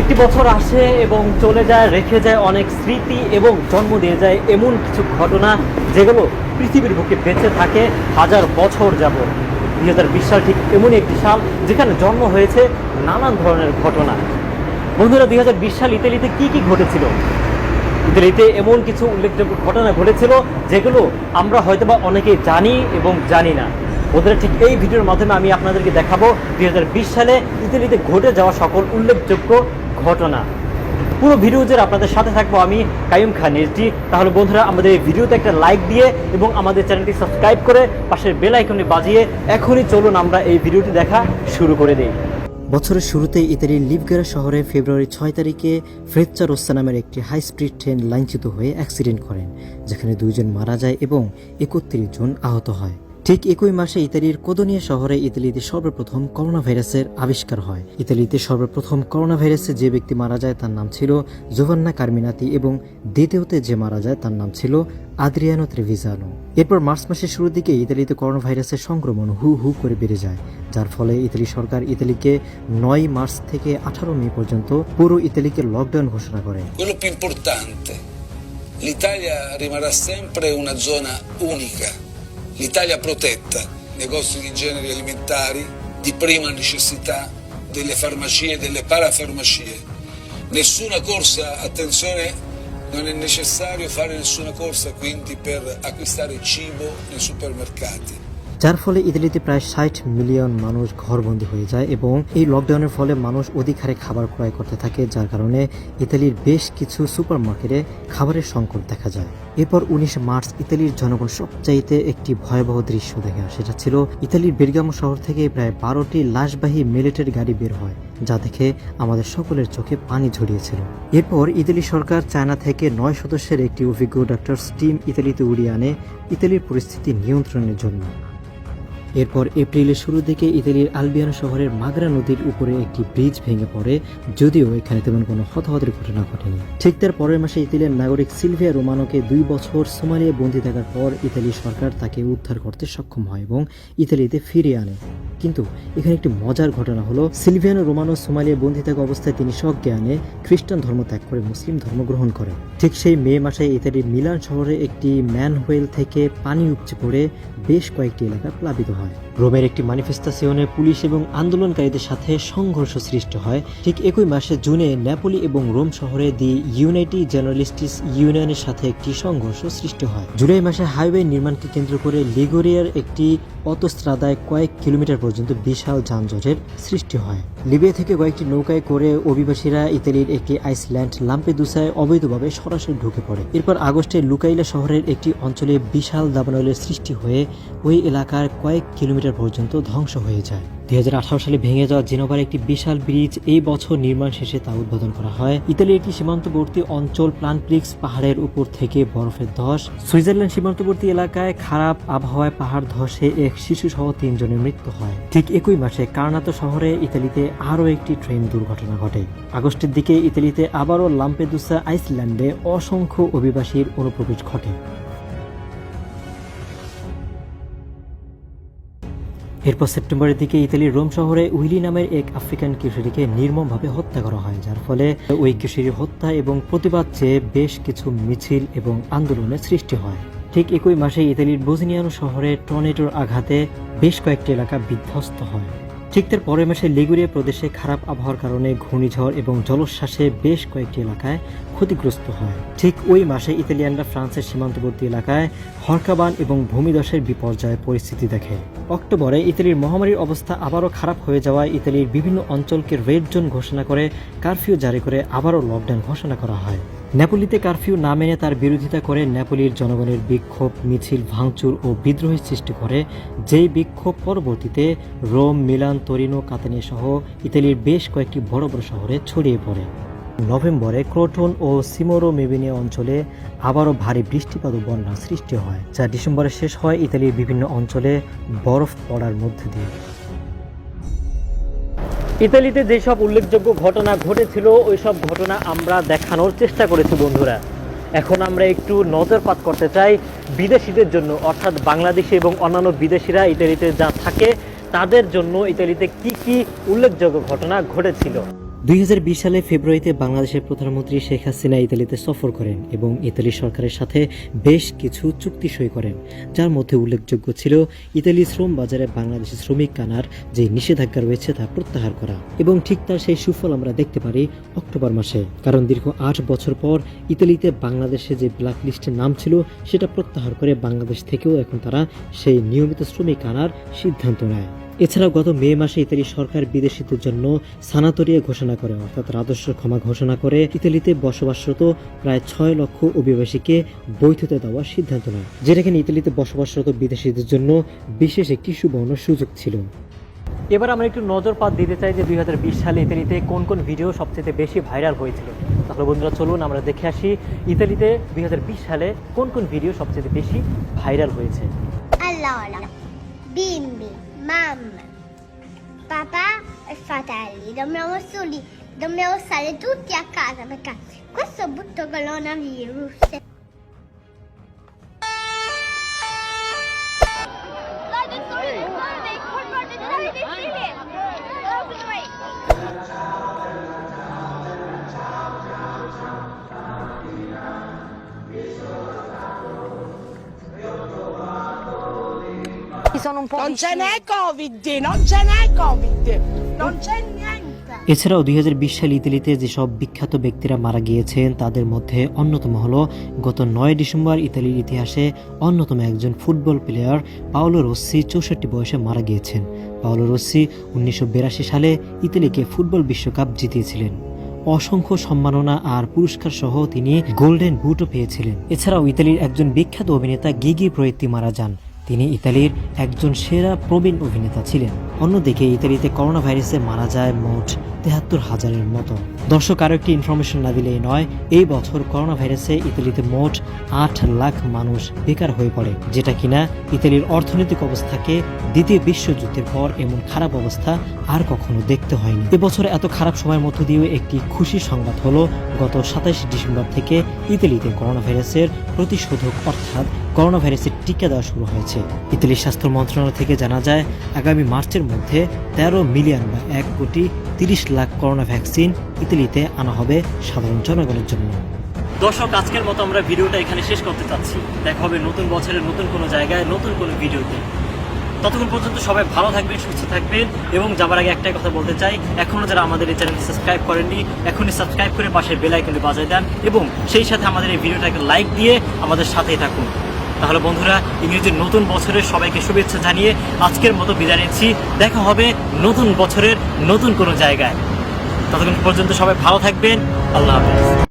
একটি বছর আসে এবং চলে যায়, রেখে যায় অনেক স্মৃতি এবং জন্ম দিয়ে যায় এমন কিছু ঘটনা যেগুলো পৃথিবীর বুকে বেঁচে থাকে হাজার বছর যাব দুই হাজার বিশ সাল ঠিক এমনই একটি সাল যেখানে জন্ম হয়েছে নানান ধরনের ঘটনা। বন্ধুরা, দুই হাজার বিশ সাল ইতালিতে কি কি ঘটেছিল? ইতালিতে এমন কিছু উল্লেখযোগ্য ঘটনা ঘটেছিল যেগুলো আমরা হয়তোবা অনেকেই জানি এবং জানি না। ওদের ঠিক এই ভিডিওর মাধ্যমে আমি আপনাদেরকে দেখাবো দুই হাজার বিশ সালে ইতালিতে ঘটে যাওয়া সকল উল্লেখযোগ্য ঘটনা। পুরো ভিডিও যে আপনাদের সাথে থাকব আমি কাইম খান এসডি। তাহলে বন্ধুরা, আমাদের এই ভিডিওতে একটা লাইক দিয়ে এবং আমাদের চ্যানেলটি সাবস্ক্রাইব করে পাশের বেল আইকনটি বাজিয়ে এখনই চলুন আমরা এই ভিডিওটি দেখা শুরু করে দিই। বছরের শুরুতে ইতালির লিভগেরা শহরে ফেব্রুয়ারি ছয় তারিখে ফ্রেচ্চা রোস্তা নামের একটি হাই স্পিড ট্রেন লাইনচ্যুত হয়ে অ্যাক্সিডেন্ট করেন, যেখানে দুইজন মারা যায় এবং একত্রিশ জন আহত হয়। ঠিক একই মাসে ইতালির কোদোনিয়া শহরে ইতালিতে সর্বপ্রথম করোনা ভাইরাসের আবিষ্কার হয়। ইতালিতে সর্বপ্রথম করোনা ভাইরাসে যে ব্যক্তি মারা যায় তার নাম ছিল জোভান্না কার্মিনাতি এবং দ্বিতীয়তে যে মারা যায় তার নাম ছিল আদ্রিয়ানো ত্রেভিজানো। এরপর মার্চ মাসের শুরুর দিকে ইতালিতে করোনা ভাইরাসের সংক্রমণ হু হু করে বেড়ে যায় যার ফলে ইতালি সরকার ইতালিকে নয় মার্চ থেকে আঠারো মে পর্যন্ত পুরো ইতালিকে লকডাউন ঘোষণা করে। l'Italia rimarrà sempre una zona unica, l'Italia protetta, negozi di generi alimentari di prima necessità, delle farmacie e delle parafarmacie. Nessuna corsa, attenzione, non è necessario fare nessuna corsa quindi per acquistare cibo nei supermercati. যার ফলে ইতালিতে প্রায় ষাট million মানুষ ঘরবন্দি হয়ে যায় এবং এই লকডাউনের ফলে মানুষ অধিক হারে খাবার ক্রয় করতে থাকে, যার কারণে ইতালির বেশ কিছু সুপার মার্কেটে খাবারের সংকট দেখা যায়। এরপর উনিশ মার্চ ইতালির জনগণ সবচাইতে একটি ভয়াবহ দৃশ্য দেখে সেটা ছিল ইতালির বেরগামো শহর থেকে প্রায় বারোটি লাশবাহী মিলিটারি গাড়ি বের হয়, যা দেখে আমাদের সকলের চোখে পানি ঝরিয়েছিল। এরপর ইতালি সরকার চায়না থেকে নয় সদস্যের একটি অভিজ্ঞ ডাক্তার স্টিম ইতালিতে উড়িয়ে আনে। ইতালির পরিস্থিতি নিয়ন্ত্রণের জন্য এরপর এপ্রিলের শুরুর দিকে ইতালির আলবিয়ানো শহরের মাগরা নদীর উপরে একটি ব্রিজ ভেঙে পড়ে, যদিও এখানে তেমন কোনো হতাহতের ঘটনা ঘটেনি। ঠিক তার পরের মাসে ইতালির নাগরিক সিলভিয়া রোমানোকে দুই বছর সোমালিয়া বন্দী থাকার পর ইতালি সরকার তাকে উদ্ধার করতে সক্ষম হয় এবং ইতালিতে ফিরিয়ে আনে। কিন্তু এখানে একটি মজার ঘটনা হলো, সিলভিয়ানো রোমানো সোমালিয়া বন্দী থাকা অবস্থায় তিনি সজ্ঞানে খ্রিস্টান ধর্ম ত্যাগ করে মুসলিম ধর্ম গ্রহণ করেন। ঠিক সেই মে মাসে ইতালির মিলান শহরে একটি ম্যানহোয়েল থেকে পানি উপচে পড়ে বেশ কয়েকটি এলাকা প্লাবিত হয়। রোমের একটি ম্যানিফেস্টাসিয়নে পুলিশ এবং আন্দোলনকারীদের সাথে সংঘর্ষ সৃষ্টি হয়। ঠিক একই মাসে জুনে ন্যাপোলি এবং রোম শহরে দি ইউনাইটি জার্নালিস্টিস ইউনিয়নের সাথে একটি সংঘর্ষ সৃষ্টি হয়। জুলাই মাসে হাইওয়ে নির্মাণকে কেন্দ্র করে লিগোরিয়ার একটি অতস্ত্রাদায় কয়েক কিলোমিটার পর্যন্ত বিশাল যানজটের সৃষ্টি হয়। লিবিয়া থেকে কয়েকটি নৌকায় করে অভিবাসীরা ইতালির একটি আইসল্যান্ড লাম্পেদুসায় অবৈধভাবে সরাসরি ঢুকে পড়ে। এরপর আগস্টে লুকাইলা শহরের একটি অঞ্চলে বিশাল দাবানলের সৃষ্টি হয়ে ওই এলাকার কয়েক কিলোমিটার পর্যন্ত ধ্বংস হয়ে যায়। দুই সালে ভেঙে যাওয়া জেনোভার একটি বিশাল ব্রিজ এই বছর নির্মাণ শেষে তা উদ্বোধন করা হয়। ইতালির একটি সীমান্তবর্তী অঞ্চল প্লানপ্রিক্স পাহাড়ের উপর থেকে বরফের ধস। সুইজারল্যান্ড সীমান্তবর্তী এলাকায় খারাপ আবহাওয়ায় পাহাড় ধসে এক শিশু সহ তিনজনের মৃত্যু হয়। ঠিক একই মাসে কার্নাতো শহরে ইতালিতে আরও একটি ট্রেন দুর্ঘটনা ঘটে। আগস্টের দিকে ইতালিতে আবারও লাম্পেদুসা আইসল্যান্ডে অসংখ্য অভিবাসীর অনুপ্রবেশ ঘটে। এরপর সেপ্টেম্বরের দিকে ইতালির রোম শহরে উইলি নামের এক আফ্রিকান কিশোরীকে নির্মমভাবে হত্যা করা হয়, যার ফলে ওই কিশোরীর হত্যা এবং প্রতিবাদ চেয়ে বেশ কিছু মিছিল এবং আন্দোলনের সৃষ্টি হয়। ঠিক একই মাসে ইতালির বোজনিয়ানো শহরে টর্নেটোর আঘাতে বেশ কয়েকটি এলাকা বিধ্বস্ত হয়। ঠিক তার পরের মাসে লিগুরিয়া প্রদেশে খারাপ আবহাওয়ার কারণে ঘূর্ণিঝড় এবং জলোচ্ছ্বাসে বেশ কয়েকটি এলাকায় ক্ষতিগ্রস্ত হয়। ঠিক ওই মাসে ইতালিয়ানরা ফ্রান্সের সীমান্তবর্তী এলাকায় হরকাবান এবং ভূমিধসের বিপর্যয় পরিস্থিতি দেখে। অক্টোবরে ইতালির মহামারীর অবস্থা আবারও খারাপ হয়ে যাওয়ায় ইতালির বিভিন্ন অঞ্চলকে রেড জোন ঘোষণা করে কারফিউ জারি করে আবারও লকডাউন ঘোষণা করা হয়। নেপোলিতে কারফিউ না মেনে তার বিরোধিতা করে নেপোলির জনগণের বিক্ষোভ, মিছিল, ভাঙচুর ও বিদ্রোহের সৃষ্টি করে। যেই বিক্ষোভ পরবর্তীতে রোম, মিলান, তরিনো, কাতানিয়া সহ ইতালির বেশ কয়েকটি বড় বড় শহরে ছড়িয়ে পড়ে। নভেম্বরে ক্রোটন ও সিমোরো মেবিনিয়া অঞ্চলে আবারও ভারী বৃষ্টিপাত ও বন্যার সৃষ্টি হয়, যা ডিসেম্বরে শেষ হয় ইতালির বিভিন্ন অঞ্চলে বরফ পড়ার মধ্যে দিয়ে। ইতালিতে যেসব উল্লেখযোগ্য ঘটনা ঘটেছিল ওই সব ঘটনা আমরা দেখানোর চেষ্টা করেছি, বন্ধুরা। এখন আমরা একটু নজরপাত করতে চাই বিদেশিদের জন্য, অর্থাৎ বাংলাদেশি এবং অন্যান্য বিদেশিরা ইতালিতে যা থাকে, তাদের জন্য ইতালিতে কি কি উল্লেখযোগ্য ঘটনা ঘটেছিল। দুই হাজার বিশ সালে ফেব্রুয়ারিতে বাংলাদেশের প্রধানমন্ত্রী শেখ হাসিনা ইতালিতে সফর করেন এবং ইতালি সরকারের সাথে বেশ কিছু চুক্তি সই করেন, যার মধ্যে উল্লেখযোগ্য ছিল ইতালি শ্রম বাজারে বাংলাদেশি শ্রমিক কানার যে নিষেধাজ্ঞা রয়েছে তা প্রত্যাহার করা এবং ঠিক তার সেই সুফল আমরা দেখতে পারি অক্টোবর মাসে। কারণ দীর্ঘ আট বছর পর ইতালিতে বাংলাদেশে যে ব্ল্যাক লিস্টের নাম ছিল, সেটা প্রত্যাহার করে বাংলাদেশ থেকেও এখন তারা সেই নিয়মিত শ্রমিক আনার সিদ্ধান্ত নেয়। এছাড়াও গত মে মাসে ইতালি সরকার বিদেশিদের জন্য সানাতরিয়া ঘোষণা করে অর্থাৎ রাজস্ব ক্ষমা ঘোষণা করে। ইতালিতে বসবাসরত প্রায় ছয় লক্ষ অভিবাসীকে বৈধতা দেওয়ার সিদ্ধান্ত নেয় যেটা কিনা ইতালিতে বসবাসরত বিদেশিদের জন্য বিশেষ একটি সুবর্ণ সুযোগ ছিল। এবার আমরা একটু নজরপাত দিতে চাই যে দুই হাজার বিশ সালে ইতালিতে কোন কোন ভিডিও সবচেয়ে বেশি ভাইরাল হয়েছিল। তাহলে বন্ধুরা চলুন আমরা দেখে আসি ইতালিতে দুই হাজার বিশ সালে কোন কোন ভিডিও সবচেয়ে বেশি ভাইরাল হয়েছে। bimbi, mamma, papà e fratelli, dobbiamo soli, dobbiamo stare tutti a casa perché questo brutto coronavirus. Sono un po' Non ce n'è Covid, non ce n'è Covid, non c'è niente. এছাড়াও দুই সালে ইতালিতে যেসব বিখ্যাত ব্যক্তিরা মারা গিয়েছেন তাদের মধ্যে অন্যতম হল গত নয় ডিসেম্বর ইতালির ইতিহাসে অন্যতম একজন ফুটবল প্লেয়ার পাওলো রোসি চৌষট্টি বয়সে মারা গিয়েছেন। পাওলো রোসি উনিশশো সালে ইতালিকে ফুটবল বিশ্বকাপ জিতিয়েছিলেন। অসংখ্য সম্মাননা আর পুরস্কার সহ তিনি গোল্ডেন বুটও পেয়েছিলেন। এছাড়াও ইতালির একজন বিখ্যাত অভিনেতা গিগি প্রয়েত্তি মারা যান। তিনি ইতালির একজন সেরা প্রবীণ অভিনেতা ছিলেন। অন্যদিকে ইতালিতে করোনা ভাইরাসে মারা যায় মোট তেহাত্তর হাজারের মতো। দর্শক, আরও একটি ইনফরমেশন না দিলেই নয়, এই বছর করোনা ভাইরাসে ইতালিতে মোট আট লাখ মানুষ বেকার হয়ে পড়ে, যেটা কিনা ইতালির অর্থনৈতিক অবস্থাকে দ্বিতীয় বিশ্বযুদ্ধের পর এমন খারাপ অবস্থা আর কখনো দেখতে হয়নি। এবছর এত খারাপ সময়ের মধ্য দিয়েও একটি খুশি সংবাদ হলো, গত সাতাইশ ডিসেম্বর থেকে ইতালিতে করোনা ভাইরাসের প্রতিশোধক অর্থাৎ করোনা ভাইরাসের টিকা দেওয়া শুরু হয়েছে। ইতালির স্বাস্থ্য মন্ত্রণালয় থেকে জানা যায়, আগামী মার্চের মধ্যে তেরো মিলিয়ন বা এক কোটি তিরিশ লাখ করোনা ভ্যাকসিন ইতালিতে আনা হবে সাধারণ জনগণের জন্য। দর্শক, আজকের মতো আমরা ভিডিওটা এখানে শেষ করতে চাচ্ছি। দেখা হবে নতুন বছরের নতুন কোনো জায়গায়, নতুন কোনো ভিডিওতে। ততক্ষণ পর্যন্ত সবাই ভালো থাকবেন, সুস্থ থাকবেন এবং যাবার আগে একটাই কথা বলতে চাই এখনও যারা আমাদের এই চ্যানেলটি সাবস্ক্রাইব করেননি, এখনই সাবস্ক্রাইব করে পাশের বেল বাজায় দেন এবং সেই সাথে আমাদের এই ভিডিওটাকে লাইক দিয়ে আমাদের সাথেই থাকুন। তাহলে বন্ধুরা, ইংরেজির নতুন বছরের সবাইকে শুভেচ্ছা জানিয়ে আজকের মতো বিদায় নিচ্ছি। দেখা হবে নতুন বছরের নতুন কোনো জায়গায়। ততক্ষণ পর্যন্ত সবাই ভালো থাকবেন। আল্লাহ হাফেজ।